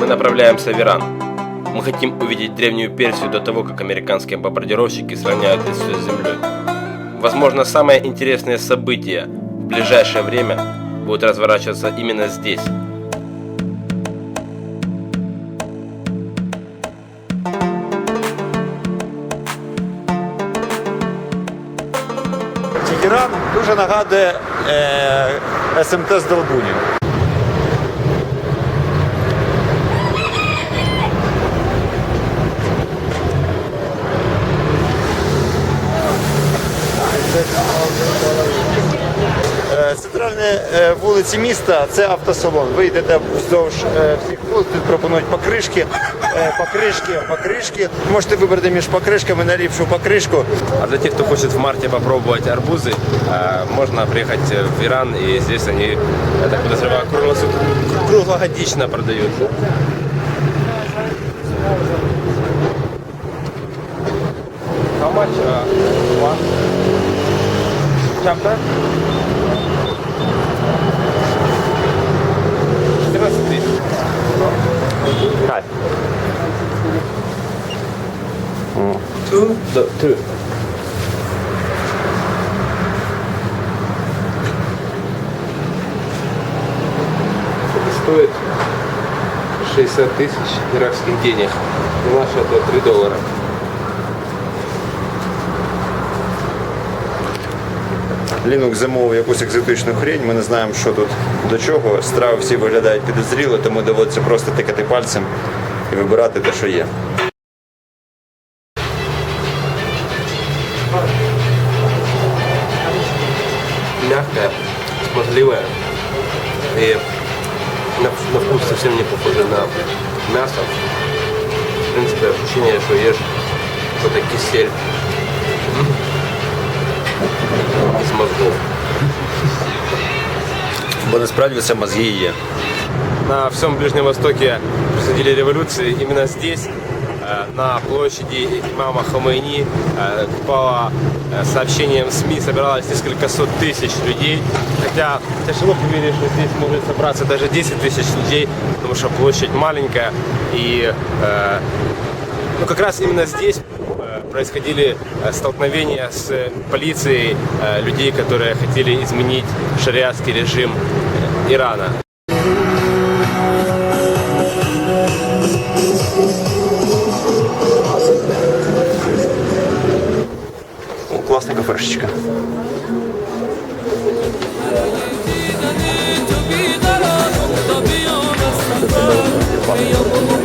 мы направляемся в Иран. Мы хотим увидеть древнюю Персию до того, как американские бомбардировщики сравняют все с землей. Возможно, самое интересное событие в ближайшее время будет разворачиваться именно здесь. Тегеран дуже нагадує е, СМТ з Долбунів. Е, вулиці міста це автосалон. Ви йдете вздовж е, всіх вулиць, тут пропонують покришки, е, покришки, покришки. Можете вибрати між покришками найліпшу покришку. А для тех, кто хочет в марте попробовать арбузы, э, можно приехать в Иран, и здесь они, я так подозреваю, круглогодично продаются. How much uh, one chapter? Хай. Two? Да, two. Это стоит 60 тысяч иракских денег. И наше это 3 доллара. Лінук замовив якусь екзотичну хрень, ми не знаємо, що тут до чого. Страви всі виглядають підозріло, тому доводиться просто тикати пальцем і вибирати те, що є. Мягкая, смазливая. И на, на вкус совсем не похоже на мясо. В принципе, ощущение, что ешь что-то кисель из мозгов. Бо насправді це мозги і є. На всем Ближнем Востоке происходили революции. Именно здесь, э, на площади имама Хомейни, э, по э, сообщениям СМИ собиралось несколько сот тысяч людей. Хотя тяжело поверить, что здесь может собраться даже 10 тысяч людей, потому что площадь маленькая. И э, ну, как раз именно здесь э, происходили э, столкновения с э, полицией э, людей, которые хотели изменить шариатский режим Ирана. О, классная кафешечка. Thank you.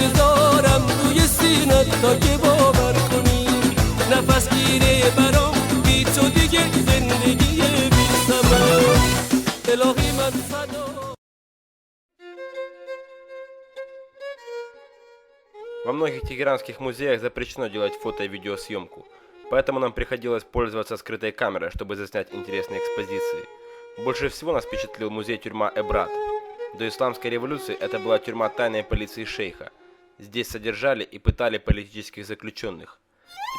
بذارم روی سینت تا که باور کنی نفس گیره برام بی تو دیگه زندگی بی ثمر الهی من فدا Во многих тегеранских музеях запрещено делать фото и видеосъемку, поэтому нам приходилось пользоваться скрытой камерой, чтобы заснять интересные экспозиции. Больше всего нас впечатлил музей-тюрьма Эбрат. До исламской революции это была тюрьма тайной полиции шейха. Здесь содержали и пытали политических заключенных.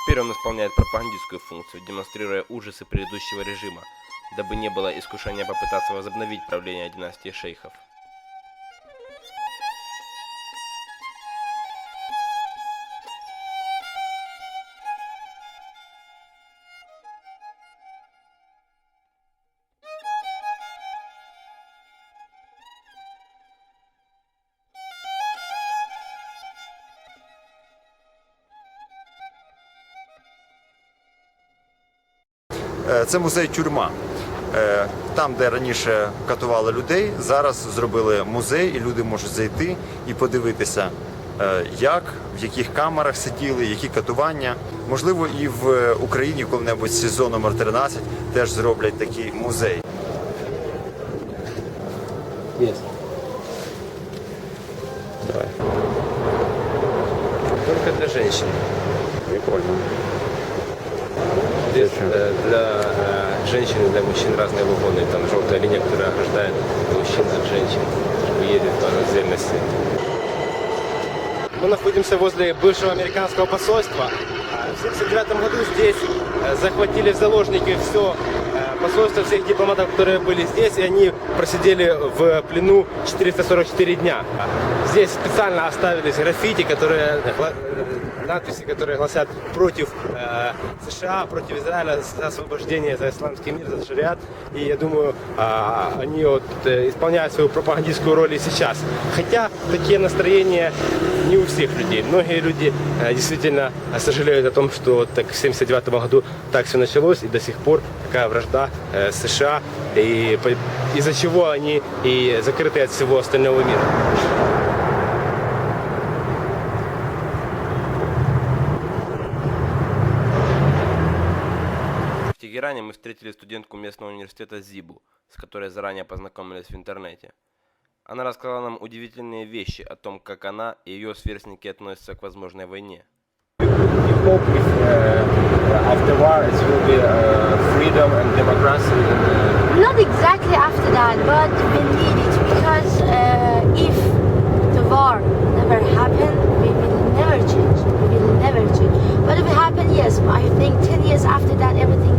Теперь он исполняет пропагандистскую функцию, демонстрируя ужасы предыдущего режима, дабы не было искушения попытаться возобновить правление династии шейхов. Це музей тюрма. Е, Там, де раніше катували людей, зараз зробили музей, і люди можуть зайти і подивитися, е, як, в яких камерах сиділи, які катування. Можливо, і в Україні коли-небудь сезон номер 13 теж зроблять такий музей. Есть. Давай. Только для женщин. Прикольно. Здесь э, для э, женщин и для мужчин разные вагоны. Там желтая линия, которая ограждает мужчин от женщин, ездить по отдельности. Мы находимся возле бывшего американского посольства. А В 1979 году здесь э, захватили в заложники все посольства всех дипломатов, которые были здесь, и они просидели в плену 444 дня. Здесь специально оставились граффити, которые надписи, которые гласят против э, США, против Израиля, за освобождение, за исламский мир, за шариат. И я думаю, а, они вот, э, исполняют свою пропагандистскую роль и сейчас. Хотя такие настроения не у всех людей. Многие люди э, действительно э, сожалеют о том, что так в 79 году так все началось, и до сих пор такая вражда э, США, и из-за чего они и закрыты от всего остального мира. Тегеране мы встретили студентку местного университета Зибу, с которой заранее познакомились в интернете. Она рассказала нам удивительные вещи о том, как она и ее сверстники относятся к возможной войне. Uh, uh, uh, Not exactly after that, but we need it because uh, if the war never happened, we will never change. We will never change. But if it happened, yes, I think 10 years after that, everything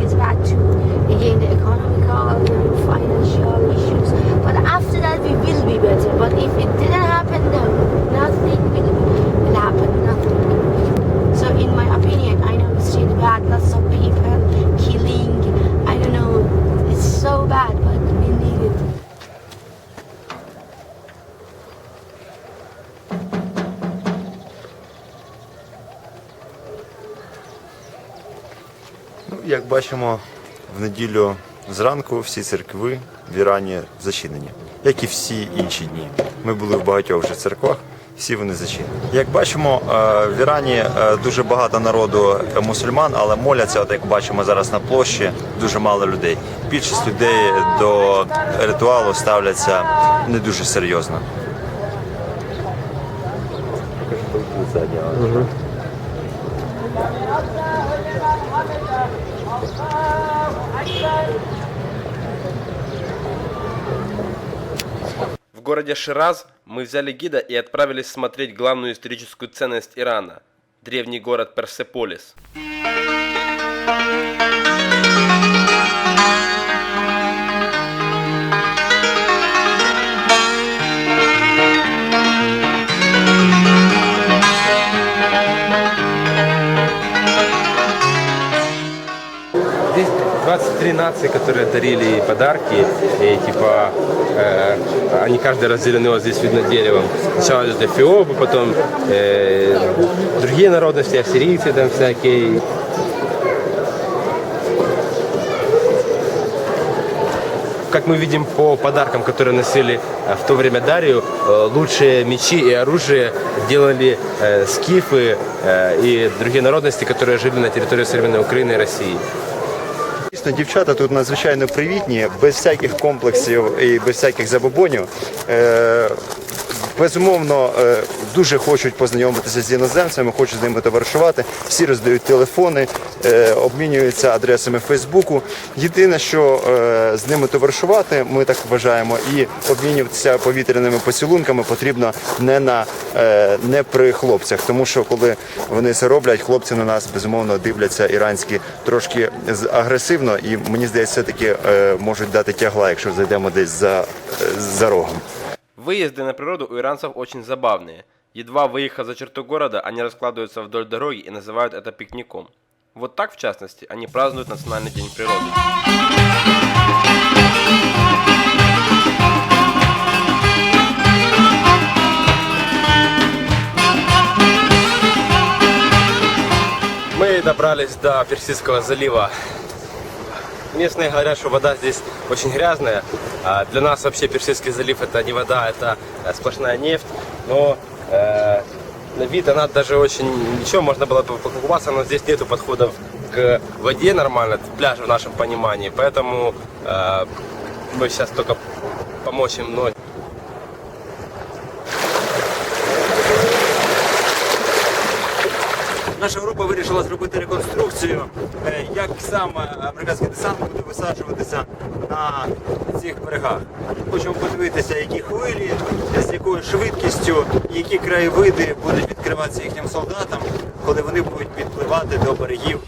again the economical, the financial issues. But after that, we will be better. But if it didn't happen, no, nothing will, will happen. Nothing. So, in my opinion, I know it's really bad. Lots of people killing. I don't know. It's so bad, but we need it. Ну, як бачимо, в неділю зранку всі церкви в Ірані зачинені, як і всі інші дні. Ми були в багатьох вже церквах, всі вони зачинені. Як бачимо, е, в Ірані е, дуже багато народу е, мусульман, але моляться, от як бачимо зараз на площі, дуже мало людей. Більшість людей до ритуалу ставляться не дуже серйозно. В городе Шираз мы взяли гида и отправились смотреть главную историческую ценность Ирана – древний город Персеполис. Здесь 23 нации, которые дарили подарки, и типа э, они каждый разделены вот здесь видно деревом. Сначала идут эфиопы, потом э, другие народности, ассирийцы там всякие. Как мы видим по подаркам, которые носили э, в то время Дарию, э, лучшие мечи и оружие делали э, скифы и другие народности, которые жили на территории современной Украины и России. Дійсно, дівчата тут надзвичайно привітні, без всяких комплексів і без всяких забобонів. Безумовно, е, дуже хочуть познайомитися з іноземцями, хочуть з ними товаришувати. Всі роздають телефони, е, обмінюються адресами Фейсбуку. Єдине, що е, з ними товаришувати, ми так вважаємо, і обмінюватися повітряними поцілунками потрібно не на не при хлопцях, тому що коли вони це роблять, хлопці на нас безумовно дивляться іранські трошки агресивно, і мені здається, все-таки е, можуть дати тягла, якщо зайдемо десь за, за рогом. Выезды на природу у иранцев очень забавные. Едва выехав за черту города, они раскладываются вдоль дороги и называют это пикником. Вот так, в частности, они празднуют Национальный день природы. Мы добрались до Персидского залива. Местные говорят, что вода здесь очень грязная. А Для нас вообще Персидский залив это не вода, это э, сплошная нефть. Но э, на вид она даже очень ничего, можно было бы покупаться, но здесь нету подходов к воде нормально, пляжа в нашем понимании. Поэтому э, мы сейчас только помочь им, но Наша група вирішила зробити реконструкцію, е, як саме американський десант буде висаджуватися на цих берегах. Хочемо подивитися, які хвилі, з якою швидкістю, які краєвиди будуть відкриватися їхнім солдатам, коли вони будуть підпливати до берегів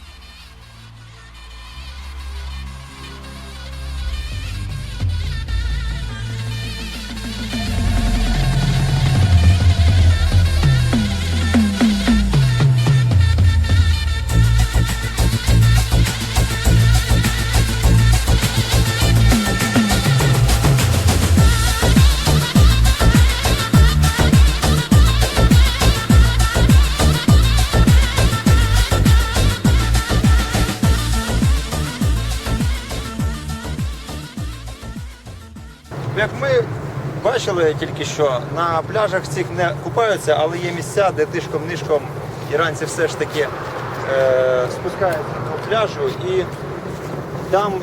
бачили тільки що, на пляжах цих не купаються, але є місця, де тишком-нишком іранці все ж таки е, спускаються до пляжу і там,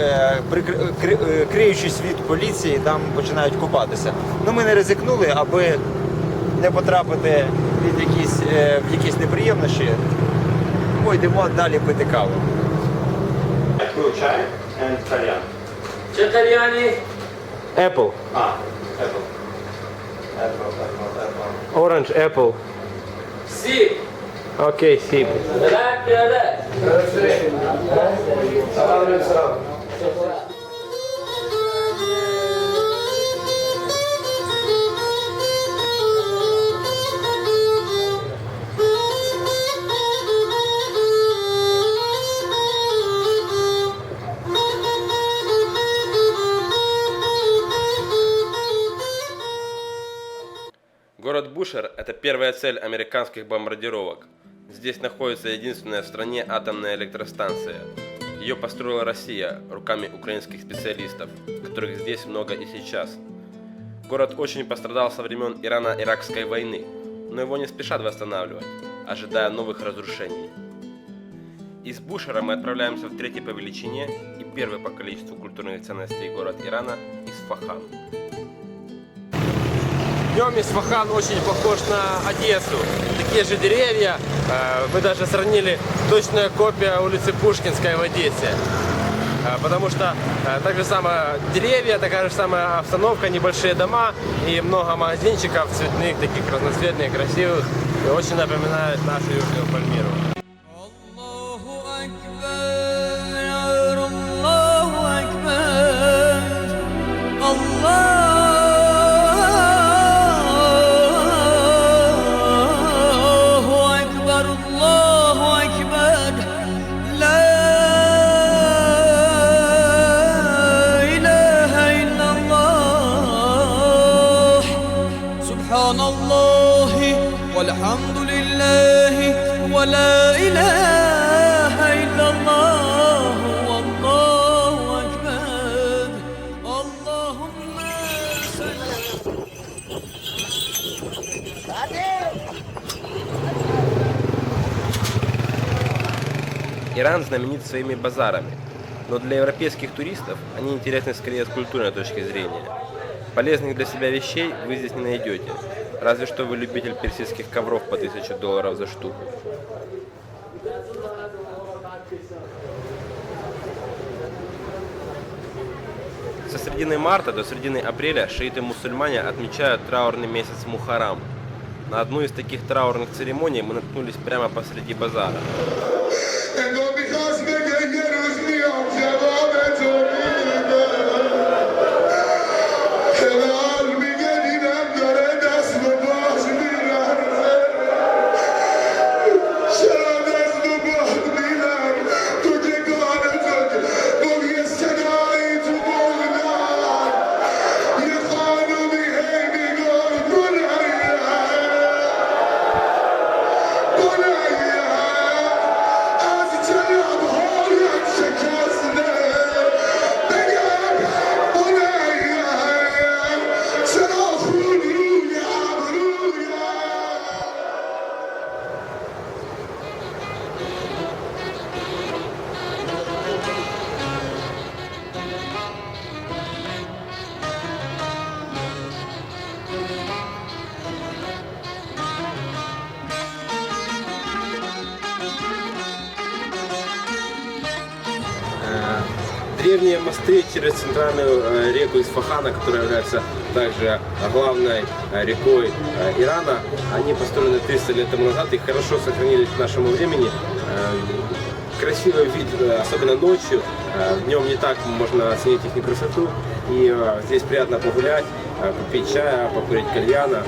е, прикри- кри- е, криючись від поліції, там починають купатися. Ну ми не ризикнули, аби не потрапити від якісь, е, в якісь неприємності. Ми йдемо далі пити каву. Чай і кальян. Чекаряне. Apple. А, Apple. Apple, Apple, Apple. Orange apple. Сіп. Окей, сип. Рак, рак. Город Бушер – это первая цель американских бомбардировок. Здесь находится единственная в стране атомная электростанция. Ее построила Россия руками украинских специалистов, которых здесь много и сейчас. Город очень пострадал со времен Ирано-Иракской войны, но его не спешат восстанавливать, ожидая новых разрушений. Из Бушера мы отправляемся в третий по величине и первый по количеству культурных ценностей город Ирана – Исфахан. Днем Исфахан очень похож на Одессу. Такие же деревья. Э, Мы даже сравнили точная копия улицы Пушкинской в Одессе. Э, Потому что э, так же самое деревья, такая же самая обстановка, небольшие дома и много магазинчиков цветных, таких разноцветных, красивых. И очень напоминает нашу Южную Пальмиру. Иран знаменит своими базарами, но для европейских туристов они интересны скорее с культурной точки зрения. Полезных для себя вещей вы здесь не найдете, разве что вы любитель персидских ковров по 1000 долларов за штуку. Со середины марта до середины апреля шииты-мусульмане отмечают траурный месяц Мухарам. На одну из таких траурных церемоний мы наткнулись прямо посреди базара. Древние мосты через центральную э, реку Исфахана, которая является также главной э, рекой э, Ирана, они построены 300 лет тому назад и хорошо сохранились к нашему времени. Э, Красивый вид, э, особенно ночью, Э, днем не так можно оценить их красоту. И э, здесь приятно погулять, э, попить чая, покурить кальяна.